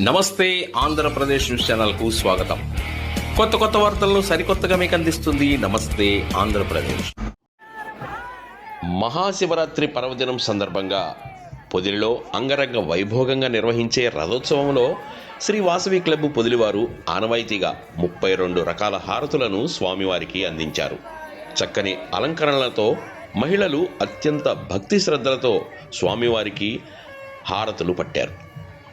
నమస్తే ఆంధ్రప్రదేశ్ న్యూస్ ఛానల్కు స్వాగతం. కొత్త కొత్త వార్తలను సరికొత్తగా మీకు అందిస్తుంది నమస్తే ఆంధ్రప్రదేశ్. మహాశివరాత్రి పర్వదినం సందర్భంగా పొదిలిలో అంగరంగ వైభోగంగా నిర్వహించే రథోత్సవంలో శ్రీ వాసవి క్లబ్ పొదిలివారు ఆనవాయితీగా ముప్పై రెండు రకాల హారతులను స్వామివారికి అందించారు. చక్కని అలంకరణలతో మహిళలు అత్యంత భక్తి శ్రద్ధలతో స్వామివారికి హారతులు పట్టారు.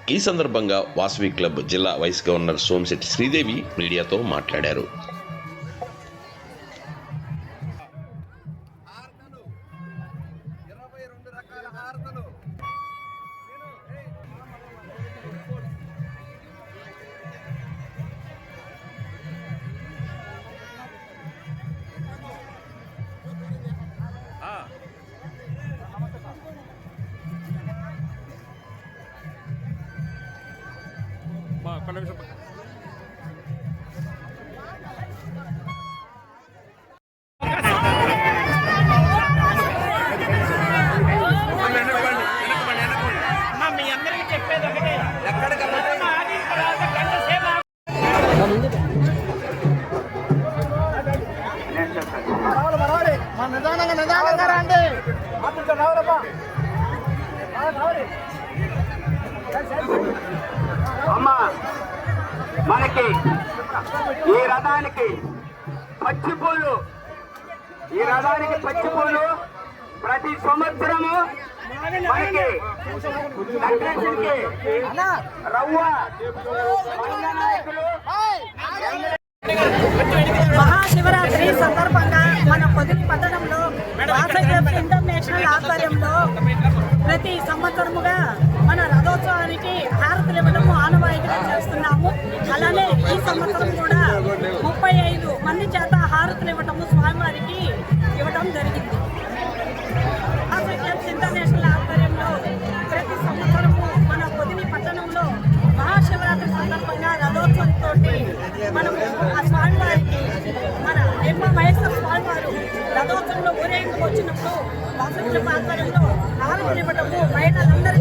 ఈ సందర్భంగా వాసవి క్లబ్ జిల్లా వైస్ గవర్నర్ సోమశెట్టి శ్రీదేవి మీడియాతో మాట్లాడారు. రావాలి మా నిదానంగా నిదానంగా రండి అప్పుడు రావాలమ్మా రావాలి అమ్మా మనకి ఈ రథానికి పచ్చిపూలు ఈ రథానికి పచ్చిపూలు ప్రతి సంవత్సరము మనకి రవ్వ మహాశివరాత్రి సందర్భంగా మన పొదుపు పట్టణంలో ఇంటర్నేషనల్ ఆధ్వర్యంలో ప్రతి సంవత్సరముగా మన రథోత్సవానికి హారతులు ఇవ్వడము ఆనవాయితీగా చేస్తున్నాం. అలానే ఈ సంవత్సరం కూడా ముప్పై ఐదు మంది చేత హారతులు ఇవ్వటము స్వామివారికి ఇవ్వటం జరిగింది. వాసగ్రఫ్ ఇంటర్నేషనల్ ఆధ్వర్యంలో ప్రతి సంవత్సరము మన పొదిలి పట్టణంలో మహాశివరాత్రి సందర్భంగా రథోత్సవంతో మనము ఆ స్వామివారికి మన ఎమ్మ మహేశ్వర స్వామివారు రథోత్సవంలో ఊరేగింపు వచ్చినప్పుడు వాసవికుల ఆధ్వర్యంలో హారతులు ఇవ్వటము మహిళలందరూ